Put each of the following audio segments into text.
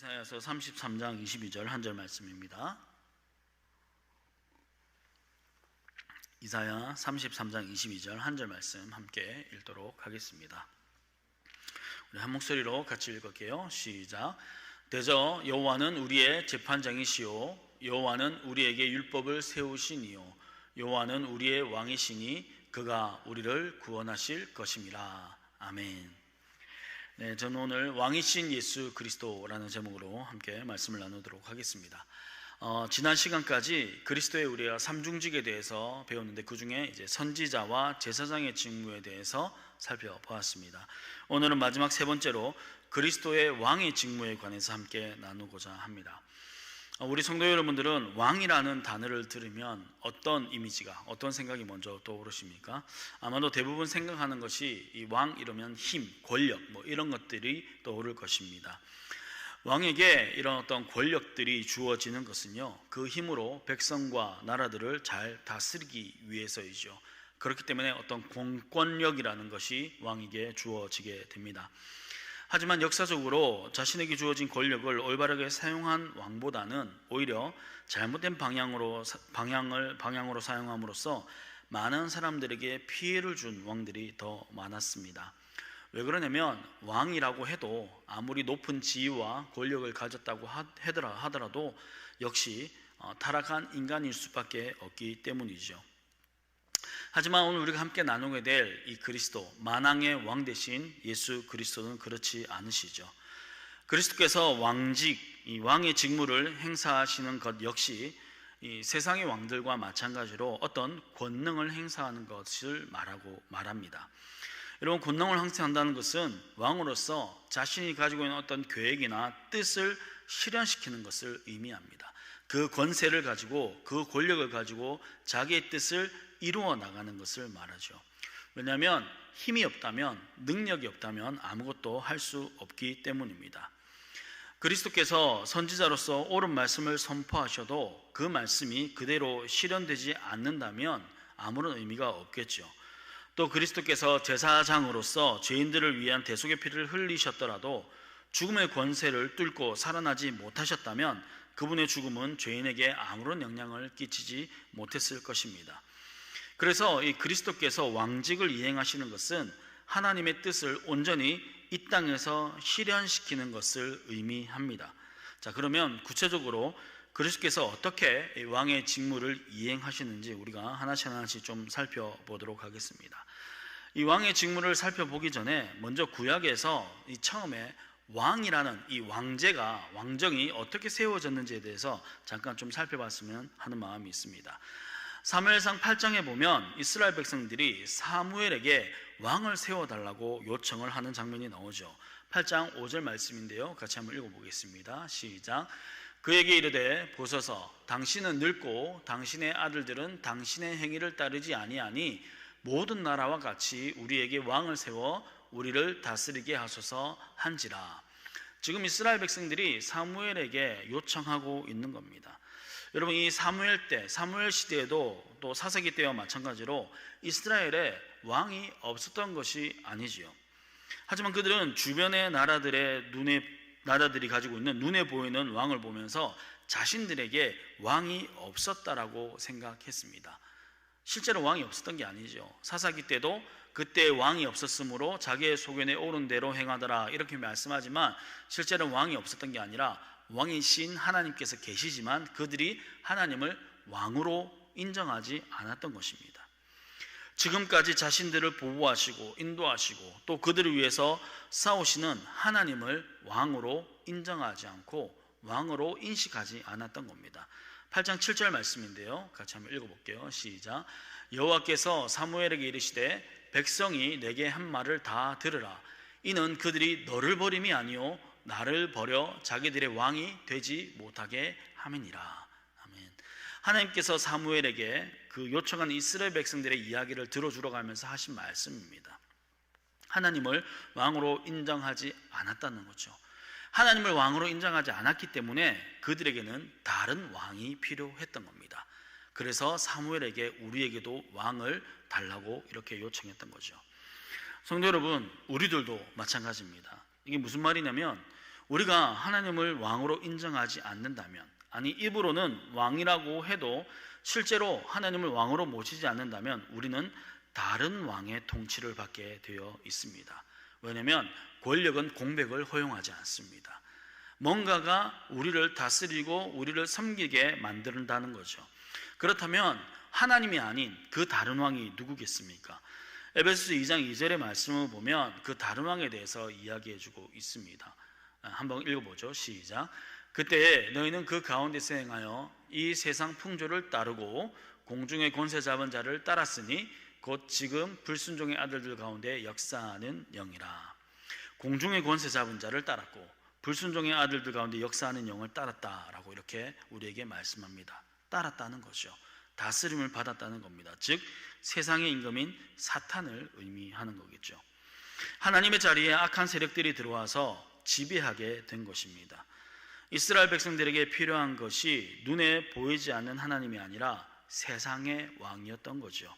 이사야서 33장 22절 한 절 말씀입니다. 이사야 33장 22절 한 절 말씀 함께 읽도록 하겠습니다. 우리 한 목소리로 같이 읽을게요. 시작. 대저 여호와는 우리의 재판장이시요 여호와는 우리에게 율법을 세우시니요 여호와는 우리의 왕이시니 그가 우리를 구원하실 것임이라. 아멘. 네, 저는 오늘 왕이신 예수 그리스도라는 제목으로 함께 말씀을 나누도록 하겠습니다. 어, 지난 시간까지 그리스도의 우리가 삼중직에 대해서 배웠는데 그 중에 이제 선지자와 제사장의 직무에 대해서 살펴보았습니다. 오늘은 마지막 세 번째로 그리스도의 왕의 직무에 관해서 함께 나누고자 합니다. 어, 우리 성도 여러분들은 왕이라는 단어를 들으면 어떤 이미지가 어떤 생각이 먼저 떠오르십니까? 아마도 대부분 생각하는 것이 이 왕 이러면 힘, 권력 뭐 이런 것들이 떠오를 것입니다. 왕에게 이런 어떤 권력들이 주어지는 것은요. 그 힘으로 백성과 나라들을 잘 다스리기 위해서이죠. 그렇기 때문에 어떤 공권력이라는 것이 왕에게 주어지게 됩니다. 하지만 역사적으로 자신에게 주어진 권력을 올바르게 사용한 왕보다는 오히려 잘못된 방향으로 방향을 방향으로 사용함으로써 많은 사람들에게 피해를 준 왕들이 더 많았습니다. 왜 그러냐면 왕이라고 해도 아무리 높은 지위와 권력을 가졌다고 하더라도 역시 어, 타락한 인간일 수밖에 없기 때문이죠. 하지만 오늘 우리가 함께 나누게 될 이 그리스도 만왕의 왕 대신 예수 그리스도는 그렇지 않으시죠. 그리스도께서 왕직 이 왕의 직무를 행사하시는 것 역시 이 세상의 왕들과 마찬가지로 어떤 권능을 행사하는 것을 말하고 말합니다. 여러분 권능을 행사한다는 것은 왕으로서 자신이 가지고 있는 어떤 계획이나 뜻을 실현시키는 것을 의미합니다. 그 권세를 가지고 그 권력을 가지고 자기의 뜻을 이루어 나가는 것을 말하죠. 왜냐하면 힘이 없다면 능력이 없다면 아무것도 할 수 없기 때문입니다. 그리스도께서 선지자로서 옳은 말씀을 선포하셔도 그 말씀이 그대로 실현되지 않는다면 아무런 의미가 없겠죠. 또 그리스도께서 제사장으로서 죄인들을 위한 대속의 피를 흘리셨더라도 죽음의 권세를 뚫고 살아나지 못하셨다면 그분의 죽음은 죄인에게 아무런 영향을 끼치지 못했을 것입니다. 그래서 이 그리스도께서 왕직을 이행하시는 것은 하나님의 뜻을 온전히 이 땅에서 실현시키는 것을 의미합니다. 자, 그러면 구체적으로 그리스도께서 어떻게 왕의 직무를 이행하시는지 우리가 하나씩 하나씩 좀 살펴보도록 하겠습니다. 이 왕의 직무를 살펴보기 전에 먼저 구약에서 이 처음에 왕이라는 이 왕제가 왕정이 어떻게 세워졌는지에 대해서 잠깐 좀 살펴봤으면 하는 마음이 있습니다. 사무엘상 8장에 보면 이스라엘 백성들이 사무엘에게 왕을 세워달라고 요청을 하는 장면이 나오죠. 8장 5절 말씀인데요. 같이 한번 읽어보겠습니다. 시작. 그에게 이르되 보소서 당신은 늙고 당신의 아들들은 당신의 행위를 따르지 아니하니 모든 나라와 같이 우리에게 왕을 세워 우리를 다스리게 하소서 한지라. 지금 이스라엘 백성들이 사무엘에게 요청하고 있는 겁니다. 여러분 이 사무엘 때 사무엘 시대에도 또 사사기 때와 마찬가지로 이스라엘에 왕이 없었던 것이 아니지요. 하지만 그들은 주변의 나라들의 눈에 나라들이 가지고 있는 눈에 보이는 왕을 보면서 자신들에게 왕이 없었다라고 생각했습니다. 실제로 왕이 없었던 게 아니죠. 사사기 때도 그때 왕이 없었으므로 자기의 소견에 옳은 대로 행하더라 이렇게 말씀하지만 실제로 왕이 없었던 게 아니라 왕이신 하나님께서 계시지만 그들이 하나님을 왕으로 인정하지 않았던 것입니다. 지금까지 자신들을 보호하시고 인도하시고 또 그들을 위해서 싸우시는 하나님을 왕으로 인정하지 않고 왕으로 인식하지 않았던 겁니다. 8장 7절 말씀인데요. 같이 한번 읽어볼게요. 시작. 여호와께서 사무엘에게 이르시되 백성이 내게 한 말을 다 들으라. 이는 그들이 너를 버림이 아니요 나를 버려 자기들의 왕이 되지 못하게 함이니라. 아멘. 하나님께서 사무엘에게 그 요청한 이스라엘 백성들의 이야기를 들어주러 가면서 하신 말씀입니다. 하나님을 왕으로 인정하지 않았다는 거죠. 하나님을 왕으로 인정하지 않았기 때문에 그들에게는 다른 왕이 필요했던 겁니다. 그래서 사무엘에게 우리에게도 왕을 달라고 이렇게 요청했던 거죠. 성도 여러분, 우리들도 마찬가지입니다. 이게 무슨 말이냐면 우리가 하나님을 왕으로 인정하지 않는다면 아니 입으로는 왕이라고 해도 실제로 하나님을 왕으로 모시지 않는다면 우리는 다른 왕의 통치를 받게 되어 있습니다. 왜냐하면 권력은 공백을 허용하지 않습니다. 뭔가가 우리를 다스리고 우리를 섬기게 만든다는 거죠. 그렇다면 하나님이 아닌 그 다른 왕이 누구겠습니까? 에베소서 2장 2절의 말씀을 보면 그 다른 왕에 대해서 이야기해 주고 있습니다. 아, 한번 읽어보죠. 시작. 그때 너희는 그 가운데서 행하여 이 세상 풍조를 따르고 공중의 권세 잡은 자를 따랐으니 곧 지금 불순종의 아들들 가운데 역사하는 영이라. 공중의 권세 잡은 자를 따랐고 불순종의 아들들 가운데 역사하는 영을 따랐다라고 이렇게 우리에게 말씀합니다. 따랐다는 거죠. 다스림을 받았다는 겁니다. 즉 세상의 임금인 사탄을 의미하는 거겠죠. 하나님의 자리에 악한 세력들이 들어와서 지배하게 된 것입니다. 이스라엘 백성들에게 필요한 것이 눈에 보이지 않는 하나님이 아니라 세상의 왕이었던 거죠.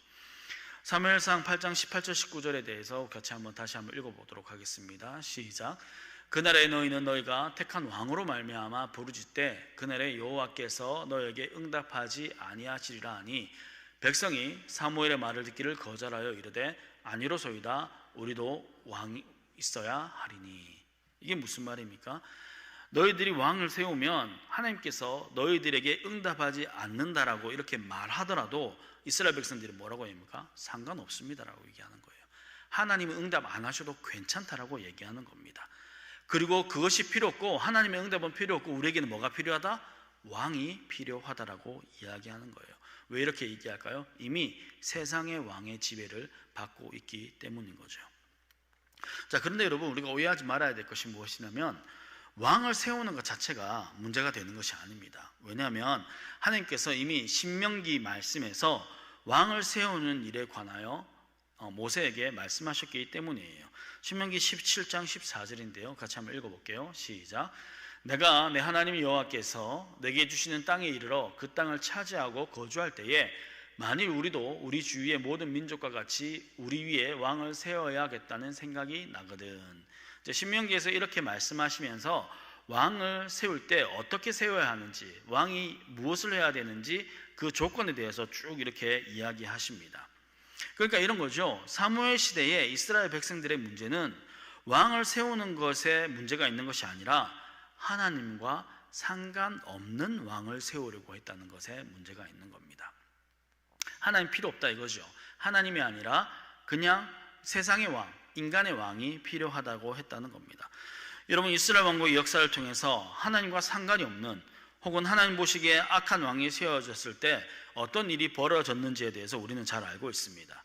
사무엘상 8장 18절 19절에 대해서 같이 한번 다시 한번 읽어보도록 하겠습니다. 시작. 그날에 너희는 너희가 택한 왕으로 말미암아 부르짖되 그날에 여호와께서 너에게 응답하지 아니하시리라 하니 백성이 사무엘의 말을 듣기를 거절하여 이르되 아니로소이다 우리도 왕이 있어야 하리니 이게 무슨 말입니까? 너희들이 왕을 세우면 하나님께서 너희들에게 응답하지 않는다라고 이렇게 말하더라도 이스라엘 백성들이 뭐라고 합니까? 상관없습니다라고 얘기하는 거예요. 하나님은 응답 안 하셔도 괜찮다라고 얘기하는 겁니다. 그리고 그것이 필요 없고 하나님의 응답은 필요 없고 우리에게는 뭐가 필요하다? 왕이 필요하다라고 이야기하는 거예요. 왜 이렇게 얘기할까요? 이미 세상의 왕의 지배를 받고 있기 때문인 거죠. 자, 그런데 여러분 우리가 오해하지 말아야 될 것이 무엇이냐면 왕을 세우는 것 자체가 문제가 되는 것이 아닙니다. 왜냐하면 하나님께서 이미 신명기 말씀에서 왕을 세우는 일에 관하여 어, 모세에게 말씀하셨기 때문이에요. 신명기 17장 14절인데요. 같이 한번 읽어볼게요. 시작. 내가 내 하나님 여호와께서 내게 주시는 땅에 이르러 그 땅을 차지하고 거주할 때에 만일 우리도 우리 주위의 모든 민족과 같이 우리 위에 왕을 세워야겠다는 생각이 나거든. 신명기에서 이렇게 말씀하시면서 왕을 세울 때 어떻게 세워야 하는지, 왕이 무엇을 해야 되는지 그 조건에 대해서 쭉 이렇게 이야기하십니다. 그러니까 이런 거죠. 사무엘 시대에 이스라엘 백성들의 문제는 왕을 세우는 것에 문제가 있는 것이 아니라 하나님과 상관없는 왕을 세우려고 했다는 것에 문제가 있는 겁니다. 하나님 필요 없다 이거죠. 하나님이 아니라 그냥 세상의 왕, 인간의 왕이 필요하다고 했다는 겁니다. 여러분 이스라엘 왕국의 역사를 통해서 하나님과 상관이 없는 혹은 하나님 보시기에 악한 왕이 세워졌을 때 어떤 일이 벌어졌는지에 대해서 우리는 잘 알고 있습니다.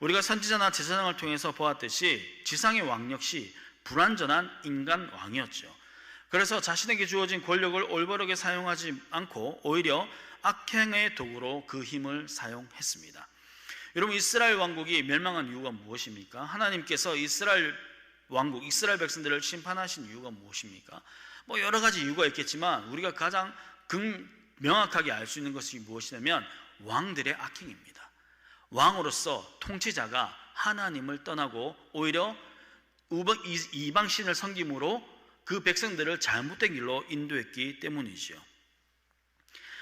우리가 선지자나 제사장을 통해서 보았듯이 지상의 왕 역시 불완전한 인간 왕이었죠. 그래서 자신에게 주어진 권력을 올바르게 사용하지 않고 오히려 악행의 도구로 그 힘을 사용했습니다. 여러분 이스라엘 왕국이 멸망한 이유가 무엇입니까? 하나님께서 이스라엘 왕국, 이스라엘 백성들을 심판하신 이유가 무엇입니까? 뭐 여러 가지 이유가 있겠지만 우리가 가장 금, 명확하게 알 수 있는 것이 무엇이냐면 왕들의 악행입니다. 왕으로서 통치자가 하나님을 떠나고 오히려 이방신을 섬김으로 그 백성들을 잘못된 길로 인도했기 때문이지요.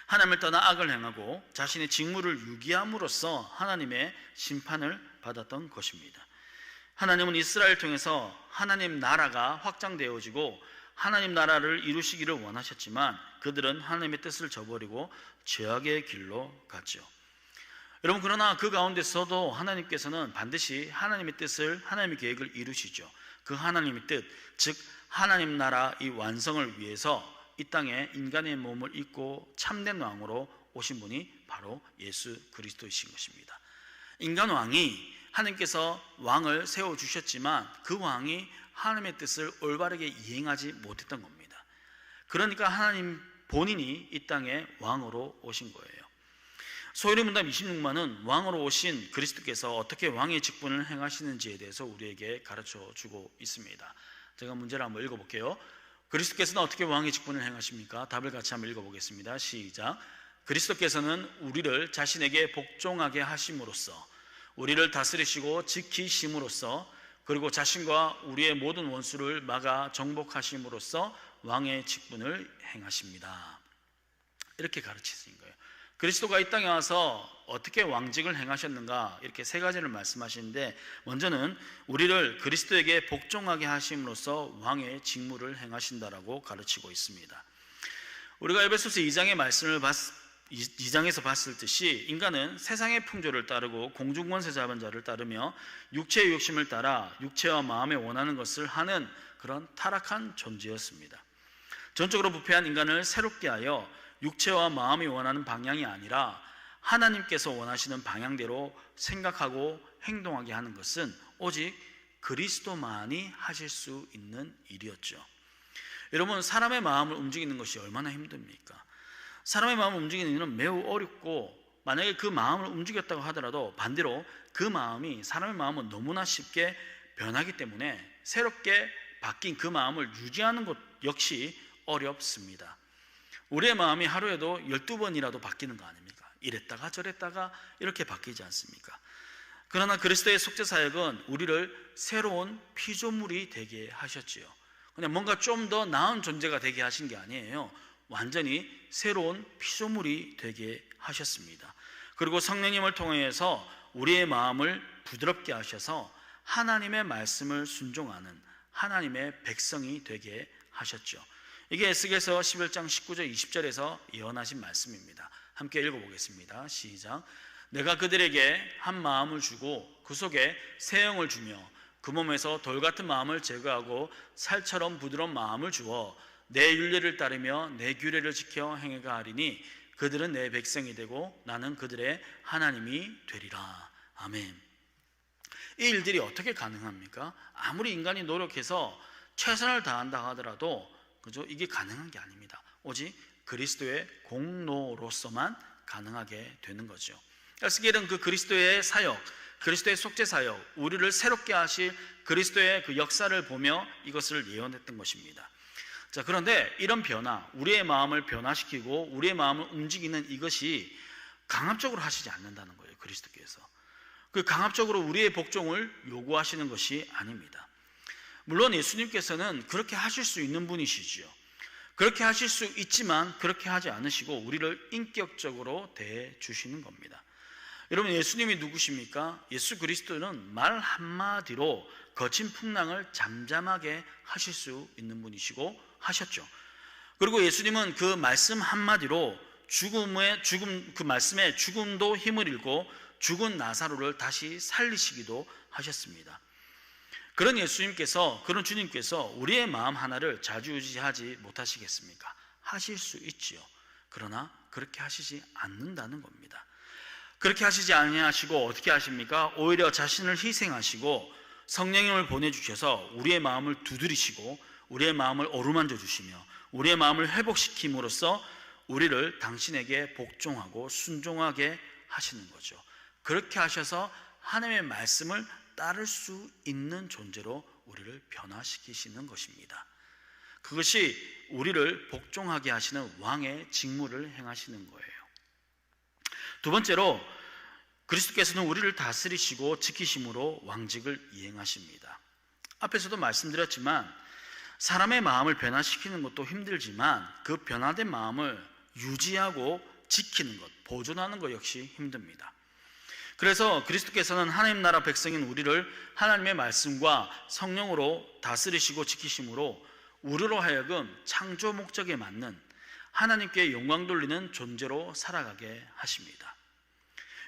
하나님을 떠나 악을 행하고 자신의 직무를 유기함으로써 하나님의 심판을 받았던 것입니다. 하나님은 이스라엘 통해서 하나님 나라가 확장되어지고 하나님 나라를 이루시기를 원하셨지만 그들은 하나님의 뜻을 저버리고 죄악의 길로 갔죠. 여러분 그러나 그 가운데서도 하나님께서는 반드시 하나님의 뜻을 하나님의 계획을 이루시죠. 그 하나님의 뜻, 즉 하나님 나라 이 완성을 위해서 이 땅에 인간의 몸을 입고 참된 왕으로 오신 분이 바로 예수 그리스도이신 것입니다. 인간 왕이 하나님께서 왕을 세워 주셨지만 그 왕이 하나님의 뜻을 올바르게 이행하지 못했던 겁니다. 그러니까 하나님 본인이 이 땅에 왕으로 오신 거예요. 소요리 문답 26만은 왕으로 오신 그리스도께서 어떻게 왕의 직분을 행하시는지에 대해서 우리에게 가르쳐 주고 있습니다. 제가 문제를 한번 읽어볼게요. 그리스도께서는 어떻게 왕의 직분을 행하십니까? 답을 같이 한번 읽어보겠습니다. 시작. 그리스도께서는 우리를 자신에게 복종하게 하심으로써 우리를 다스리시고 지키심으로써 그리고 자신과 우리의 모든 원수를 막아 정복하심으로써 왕의 직분을 행하십니다. 이렇게 가르치신 거예요. 그리스도가 이 땅에 와서 어떻게 왕직을 행하셨는가 이렇게 세 가지를 말씀하시는데 먼저는 우리를 그리스도에게 복종하게 하심으로써 왕의 직무를 행하신다라고 가르치고 있습니다. 우리가 에베소서 2장의 말씀을 봤, 2장에서 봤을 듯이 인간은 세상의 풍조를 따르고 공중권세 잡은 자를 따르며 육체의 욕심을 따라 육체와 마음에 원하는 것을 하는 그런 타락한 존재였습니다. 전적으로 부패한 인간을 새롭게 하여 육체와 마음이 원하는 방향이 아니라 하나님께서 원하시는 방향대로 생각하고 행동하게 하는 것은 오직 그리스도만이 하실 수 있는 일이었죠. 여러분, 사람의 마음을 움직이는 것이 얼마나 힘듭니까? 사람의 마음을 움직이는 일은 매우 어렵고, 만약에 그 마음을 움직였다고 하더라도 반대로 그 마음이 사람의 마음은 너무나 쉽게 변하기 때문에 새롭게 바뀐 그 마음을 유지하는 것 역시 어렵습니다. 우리의 마음이 하루에도 12번이라도 바뀌는 거 아닙니까? 이랬다가 저랬다가 이렇게 바뀌지 않습니까? 그러나 그리스도의 속죄 사역은 우리를 새로운 피조물이 되게 하셨지요. 그냥 뭔가 좀 더 나은 존재가 되게 하신 게 아니에요. 완전히 새로운 피조물이 되게 하셨습니다. 그리고 성령님을 통해서 우리의 마음을 부드럽게 하셔서 하나님의 말씀을 순종하는 하나님의 백성이 되게 하셨죠. 이게 에스겔서 11장 19절 20절에서 예언하신 말씀입니다. 함께 읽어보겠습니다. 시작. 내가 그들에게 한 마음을 주고 그 속에 새 영을 주며 그 몸에서 돌 같은 마음을 제거하고 살처럼 부드러운 마음을 주어 내 윤례를 따르며 내 규례를 지켜 행해가 하리니 그들은 내 백성이 되고 나는 그들의 하나님이 되리라. 아멘. 이 일들이 어떻게 가능합니까? 아무리 인간이 노력해서 최선을 다한다 하더라도 그죠? 이게 가능한 게 아닙니다. 오직 그리스도의 공로로서만 가능하게 되는 거죠. 에스겔은 그 그리스도의 사역, 그리스도의 속죄 사역, 우리를 새롭게 하실 그리스도의 그 역사를 보며 이것을 예언했던 것입니다. 자, 그런데 이런 변화, 우리의 마음을 변화시키고 우리의 마음을 움직이는 이것이 강압적으로 하시지 않는다는 거예요. 그리스도께서. 그 강압적으로 우리의 복종을 요구하시는 것이 아닙니다. 물론 예수님께서는 그렇게 하실 수 있는 분이시지요. 그렇게 하실 수 있지만 그렇게 하지 않으시고 우리를 인격적으로 대해 주시는 겁니다. 여러분 예수님이 누구십니까? 예수 그리스도는 말 한마디로 거친 풍랑을 잠잠하게 하실 수 있는 분이시고 하셨죠. 그리고 예수님은 그 말씀 한마디로 죽음의 죽음 그 말씀에 죽음도 힘을 잃고 죽은 나사로를 다시 살리시기도 하셨습니다. 그런 예수님께서 그런 주님께서 우리의 마음 하나를 자주유지하지 못하시겠습니까? 하실 수 있지요. 그러나 그렇게 하시지 않는다는 겁니다. 그렇게 하시지 아니하시고 어떻게 하십니까? 오히려 자신을 희생하시고 성령님을 보내주셔서 우리의 마음을 두드리시고 우리의 마음을 어루만져 주시며 우리의 마음을 회복시킴으로써 우리를 당신에게 복종하고 순종하게 하시는 거죠. 그렇게 하셔서 하나님의 말씀을 따를 수 있는 존재로 우리를 변화시키시는 것입니다. 그것이 우리를 복종하게 하시는 왕의 직무를 행하시는 거예요. 두 번째로 그리스도께서는 우리를 다스리시고 지키심으로 왕직을 이행하십니다. 앞에서도 말씀드렸지만 사람의 마음을 변화시키는 것도 힘들지만 그 변화된 마음을 유지하고 지키는 것, 보존하는 것 역시 힘듭니다. 그래서 그리스도께서는 하나님 나라 백성인 우리를 하나님의 말씀과 성령으로 다스리시고 지키심으로 우리로 하여금 창조 목적에 맞는 하나님께 영광 돌리는 존재로 살아가게 하십니다.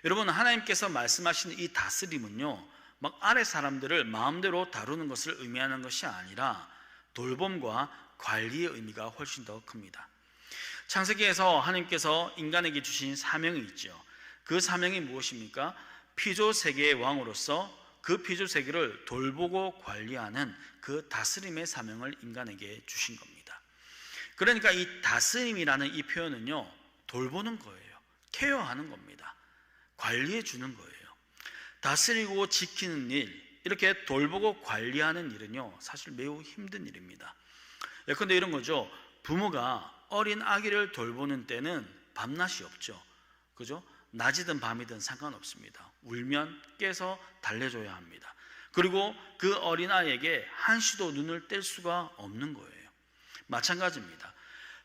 여러분 하나님께서 말씀하시는 이 다스림은요. 막 아래 사람들을 마음대로 다루는 것을 의미하는 것이 아니라 돌봄과 관리의 의미가 훨씬 더 큽니다. 창세기에서 하나님께서 인간에게 주신 사명이 있죠. 그 사명이 무엇입니까? 피조 세계의 왕으로서 그 피조 세계를 돌보고 관리하는 그 다스림의 사명을 인간에게 주신 겁니다. 그러니까 이 다스림이라는 이 표현은요, 돌보는 거예요. 케어하는 겁니다. 관리해 주는 거예요. 다스리고 지키는 일, 이렇게 돌보고 관리하는 일은요, 사실 매우 힘든 일입니다. 예컨대 이런 거죠. 부모가 어린 아기를 돌보는 때는 밤낮이 없죠. 그죠? 낮이든 밤이든 상관없습니다. 울면 깨서 달래줘야 합니다. 그리고 그 어린 아이에게 한시도 눈을 뗄 수가 없는 거예요. 마찬가지입니다.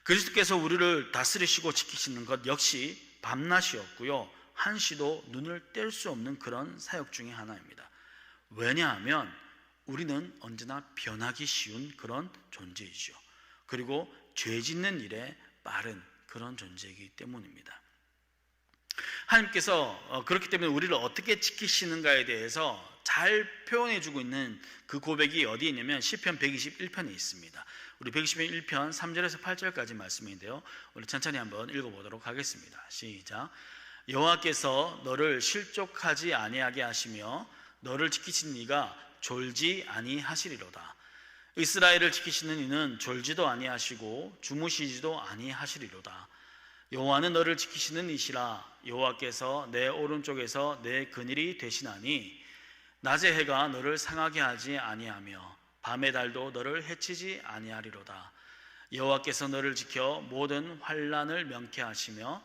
그리스도께서 우리를 다스리시고 지키시는 것 역시 밤낮이었고요. 한시도 눈을 뗄 수 없는 그런 사역 중의 하나입니다. 왜냐하면 우리는 언제나 변하기 쉬운 그런 존재이죠. 그리고 죄 짓는 일에 빠른 그런 존재이기 때문입니다. 하나님께서 어, 그렇기 때문에 우리를 어떻게 지키시는가에 대해서 잘 표현해 주고 있는 그 고백이 어디에 있냐면 시편 121편에 있습니다. 우리 121편 3절에서 8절까지 말씀인데요. 우리 천천히 한번 읽어 보도록 하겠습니다. 시작. 여호와께서 너를 실족하지 아니하게 하시며 너를 지키신 이가 졸지 아니하시리로다. 이스라엘을 지키시는 이는 졸지도 아니하시고 주무시지도 아니하시리로다. 여호와는 너를 지키시는 이시라 여호와께서 내 오른쪽에서 내 그늘이 되시나니 낮의 해가 너를 상하게 하지 아니하며 밤의 달도 너를 해치지 아니하리로다 여호와께서 너를 지켜 모든 환란을 명케하시며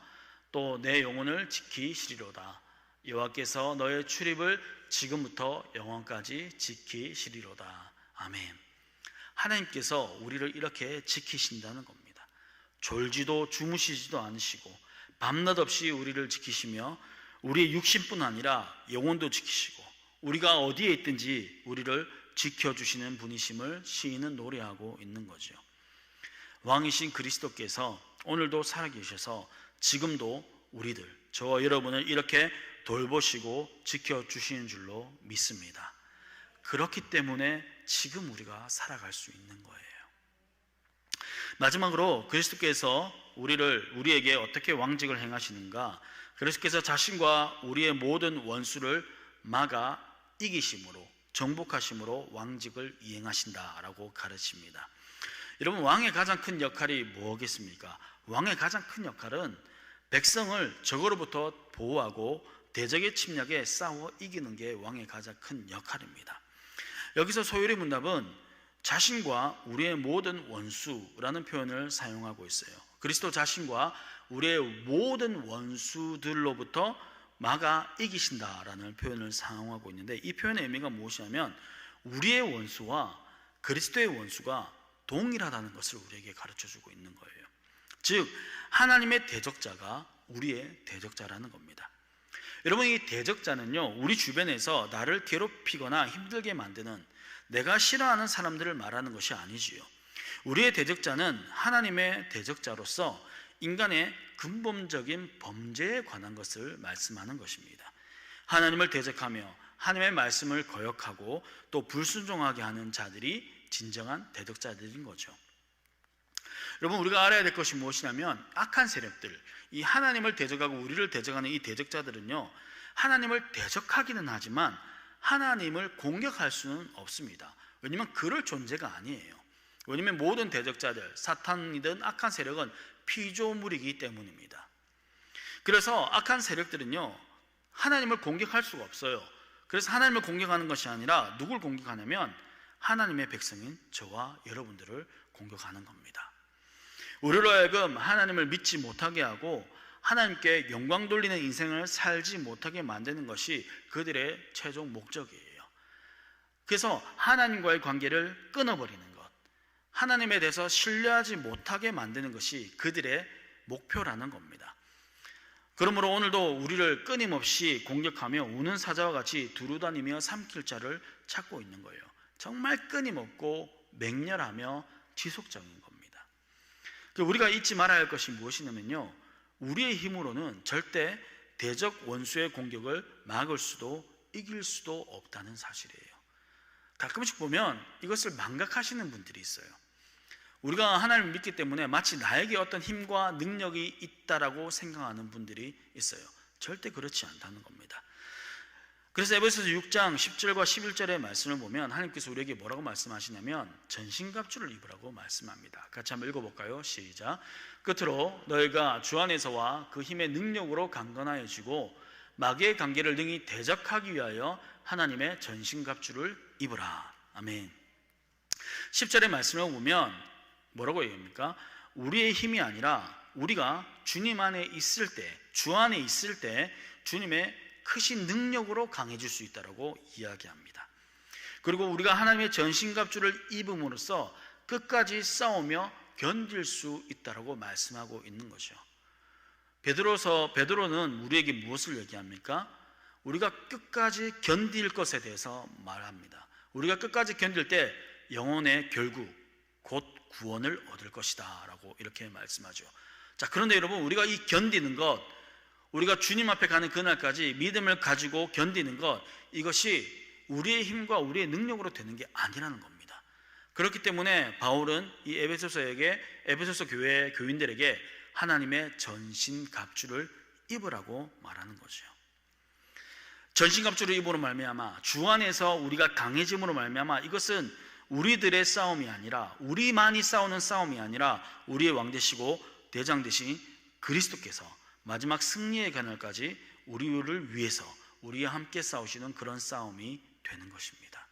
또 내 영혼을 지키시리로다 여호와께서 너의 출입을 지금부터 영원까지 지키시리로다. 아멘. 하나님께서 우리를 이렇게 지키신다는 겁니다. 졸지도 주무시지도 않으시고 밤낮 없이 우리를 지키시며 우리의 육신뿐 아니라 영혼도 지키시고 우리가 어디에 있든지 우리를 지켜주시는 분이심을 시인은 노래하고 있는 거죠. 왕이신 그리스도께서 오늘도 살아계셔서 지금도 우리들, 저와 여러분을 이렇게 돌보시고 지켜주시는 줄로 믿습니다. 그렇기 때문에 지금 우리가 살아갈 수 있는 거예요. 마지막으로 그리스도께서 우리를 우리에게 어떻게 왕직을 행하시는가? 그리스도께서 자신과 우리의 모든 원수를 막아 이기심으로 정복하심으로 왕직을 이행하신다라고 가르칩니다. 여러분 왕의 가장 큰 역할이 뭐겠습니까? 왕의 가장 큰 역할은 백성을 적으로부터 보호하고 대적의 침략에 싸워 이기는 게 왕의 가장 큰 역할입니다. 여기서 소율의 문답은 자신과 우리의 모든 원수라는 표현을 사용하고 있어요. 그리스도 자신과 우리의 모든 원수들로부터 막아 이기신다라는 표현을 사용하고 있는데 이 표현의 의미가 무엇이냐면 우리의 원수와 그리스도의 원수가 동일하다는 것을 우리에게 가르쳐 주고 있는 거예요. 즉 하나님의 대적자가 우리의 대적자라는 겁니다. 여러분 이 대적자는요 우리 주변에서 나를 괴롭히거나 힘들게 만드는 내가 싫어하는 사람들을 말하는 것이 아니지요. 우리의 대적자는 하나님의 대적자로서 인간의 근본적인 범죄에 관한 것을 말씀하는 것입니다. 하나님을 대적하며 하나님의 말씀을 거역하고 또 불순종하게 하는 자들이 진정한 대적자들인 거죠. 여러분 우리가 알아야 될 것이 무엇이냐면 악한 세력들, 이 하나님을 대적하고 우리를 대적하는 이 대적자들은요. 하나님을 대적하기는 하지만 하나님을 공격할 수는 없습니다. 왜냐하면 그럴 존재가 아니에요. 왜냐하면 모든 대적자들, 사탄이든 악한 세력은 피조물이기 때문입니다. 그래서 악한 세력들은요, 하나님을 공격할 수가 없어요. 그래서 하나님을 공격하는 것이 아니라 누굴 공격하냐면 하나님의 백성인 저와 여러분들을 공격하는 겁니다. 우리로 하여금 하나님을 믿지 못하게 하고 하나님께 영광 돌리는 인생을 살지 못하게 만드는 것이 그들의 최종 목적이에요. 그래서 하나님과의 관계를 끊어버리는 것, 하나님에 대해서 신뢰하지 못하게 만드는 것이 그들의 목표라는 겁니다. 그러므로 오늘도 우리를 끊임없이 공격하며 우는 사자와 같이 두루다니며 삼킬 자를 찾고 있는 거예요. 정말 끊임없고 맹렬하며 지속적인 겁니다. 그 우리가 잊지 말아야 할 것이 무엇이냐면요. 우리의 힘으로는 절대 대적 원수의 공격을 막을 수도 이길 수도 없다는 사실이에요. 가끔씩 보면 이것을 망각하시는 분들이 있어요. 우리가 하나님을 믿기 때문에 마치 나에게 어떤 힘과 능력이 있다라고 생각하는 분들이 있어요. 절대 그렇지 않다는 겁니다. 그래서 에베소서 6장 10절과 11절의 말씀을 보면 하나님께서 우리에게 뭐라고 말씀하시냐면 전신갑주를 입으라고 말씀합니다. 같이 한번 읽어볼까요? 시작. 끝으로 너희가 주 안에서와 그 힘의 능력으로 강건하여지고 마귀의 관계를 능히 대적하기 위하여 하나님의 전신갑주를 입으라. 아멘. 10절의 말씀을 보면 뭐라고 얘기합니까? 우리의 힘이 아니라 우리가 주님 안에 있을 때, 주 안에 있을 때 주님의 크신 능력으로 강해질 수 있다라고 이야기합니다. 그리고 우리가 하나님의 전신갑주를 입음으로써 끝까지 싸우며 견딜 수 있다라고 말씀하고 있는 거죠. 베드로서 베드로는 우리에게 무엇을 얘기합니까? 우리가 끝까지 견딜 것에 대해서 말합니다. 우리가 끝까지 견딜 때 영혼의 결국 곧 구원을 얻을 것이다라고 이렇게 말씀하죠. 자, 그런데 여러분 우리가 이 견디는 것 우리가 주님 앞에 가는 그날까지 믿음을 가지고 견디는 것 이것이 우리의 힘과 우리의 능력으로 되는 게 아니라는 겁니다. 그렇기 때문에 바울은 이 에베소서에게 에베소서 교회 교인들에게 하나님의 전신 갑주를 입으라고 말하는 거죠. 전신 갑주를 입으로 말미암아 주 안에서 우리가 강해짐으로 말미암아 이것은 우리들의 싸움이 아니라 우리만이 싸우는 싸움이 아니라 우리의 왕 되시고 대장 되신 그리스도께서 마지막 승리의 그날까지 우리를 위해서 우리와 함께 싸우시는 그런 싸움이 되는 것입니다.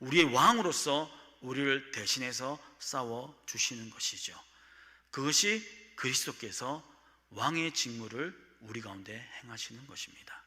우리의 왕으로서 우리를 대신해서 싸워 주시는 것이죠. 그것이 그리스도께서 왕의 직무를 우리 가운데 행하시는 것입니다.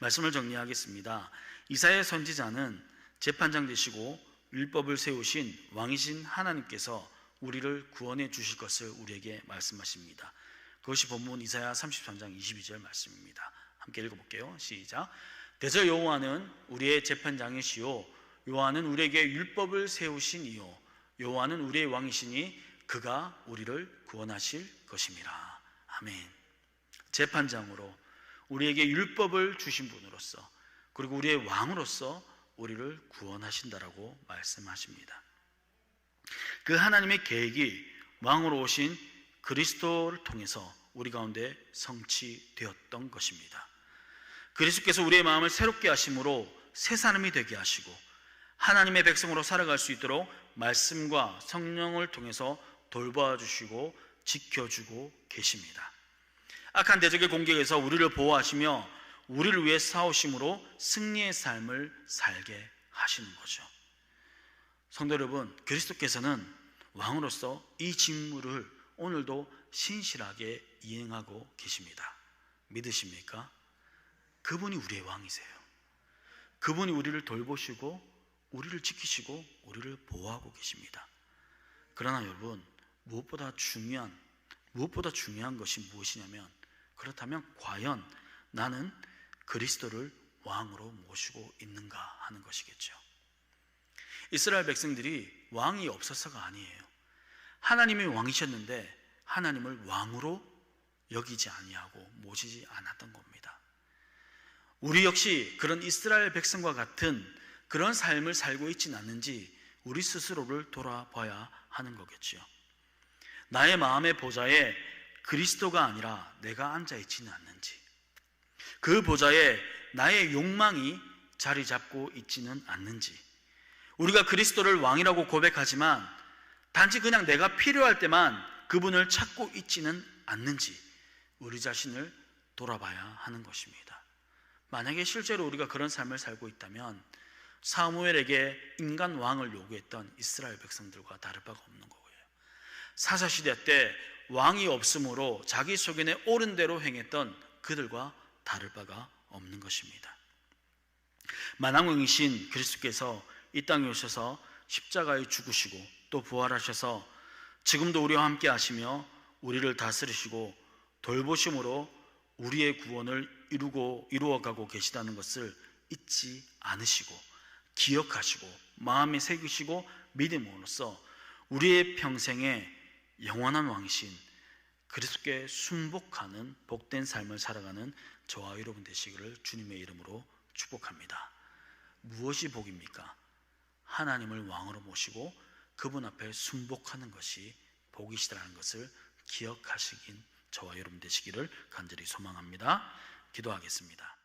말씀을 정리하겠습니다. 이사야 선지자는 재판장 되시고 율법을 세우신 왕이신 하나님께서 우리를 구원해 주실 것을 우리에게 말씀하십니다. 그것이 본문 이사야 33장 22절 말씀입니다. 함께 읽어볼게요. 시작. 대저 여호와는 우리의 재판장이시요 여호와는 우리에게 율법을 세우신 이요 여호와는 우리의 왕이시니 그가 우리를 구원하실 것임이라. 아멘. 재판장으로 우리에게 율법을 주신 분으로서 그리고 우리의 왕으로서 우리를 구원하신다라고 말씀하십니다. 그 하나님의 계획이 왕으로 오신 그리스도를 통해서 우리 가운데 성취되었던 것입니다. 그리스도께서 우리의 마음을 새롭게 하심으로 새 사람이 되게 하시고 하나님의 백성으로 살아갈 수 있도록 말씀과 성령을 통해서 돌봐 주시고 지켜 주고 계십니다. 악한 대적의 공격에서 우리를 보호하시며 우리를 위해 싸우심으로 승리의 삶을 살게 하시는 거죠. 성도 여러분, 그리스도께서는 왕으로서 이 직무를 오늘도 신실하게 이행하고 계십니다. 믿으십니까? 그분이 우리의 왕이세요. 그분이 우리를 돌보시고 우리를 지키시고 우리를 보호하고 계십니다. 그러나 여러분, 무엇보다 중요한 무엇보다 중요한 것이 무엇이냐면 그렇다면 과연 나는 그리스도를 왕으로 모시고 있는가 하는 것이겠죠. 이스라엘 백성들이 왕이 없어서가 아니에요. 하나님이 왕이셨는데 하나님을 왕으로 여기지 아니하고 모시지 않았던 겁니다. 우리 역시 그런 이스라엘 백성과 같은 그런 삶을 살고 있지는 않는지 우리 스스로를 돌아봐야 하는 거겠지요. 나의 마음의 보좌에 그리스도가 아니라 내가 앉아 있지는 않는지, 그 보좌에 나의 욕망이 자리 잡고 있지는 않는지, 우리가 그리스도를 왕이라고 고백하지만 단지 그냥 내가 필요할 때만 그분을 찾고 있지는 않는지 우리 자신을 돌아봐야 하는 것입니다. 만약에 실제로 우리가 그런 삶을 살고 있다면 사무엘에게 인간 왕을 요구했던 이스라엘 백성들과 다를 바가 없는 거예요. 사사 시대 때 왕이 없으므로 자기 소견에 옳은 대로 행했던 그들과 다를 바가 없는 것입니다. 만왕왕이신 그리스도께서 이 땅에 오셔서 십자가에 죽으시고 또 부활하셔서 지금도 우리와 함께 하시며 우리를 다스리시고 돌보심으로 우리의 구원을 이루고 이루어가고 계시다는 것을 잊지 않으시고 기억하시고 마음에 새기시고 믿음으로써 우리의 평생에 영원한 왕이신 그리스도께 순복하는 복된 삶을 살아가는 저와 여러분 되시기를 주님의 이름으로 축복합니다. 무엇이 복입니까? 하나님을 왕으로 모시고 그분 앞에 순복하는 것이 복이시라는 것을 기억하시긴 저와 여러분 되시기를 간절히 소망합니다. 기도하겠습니다.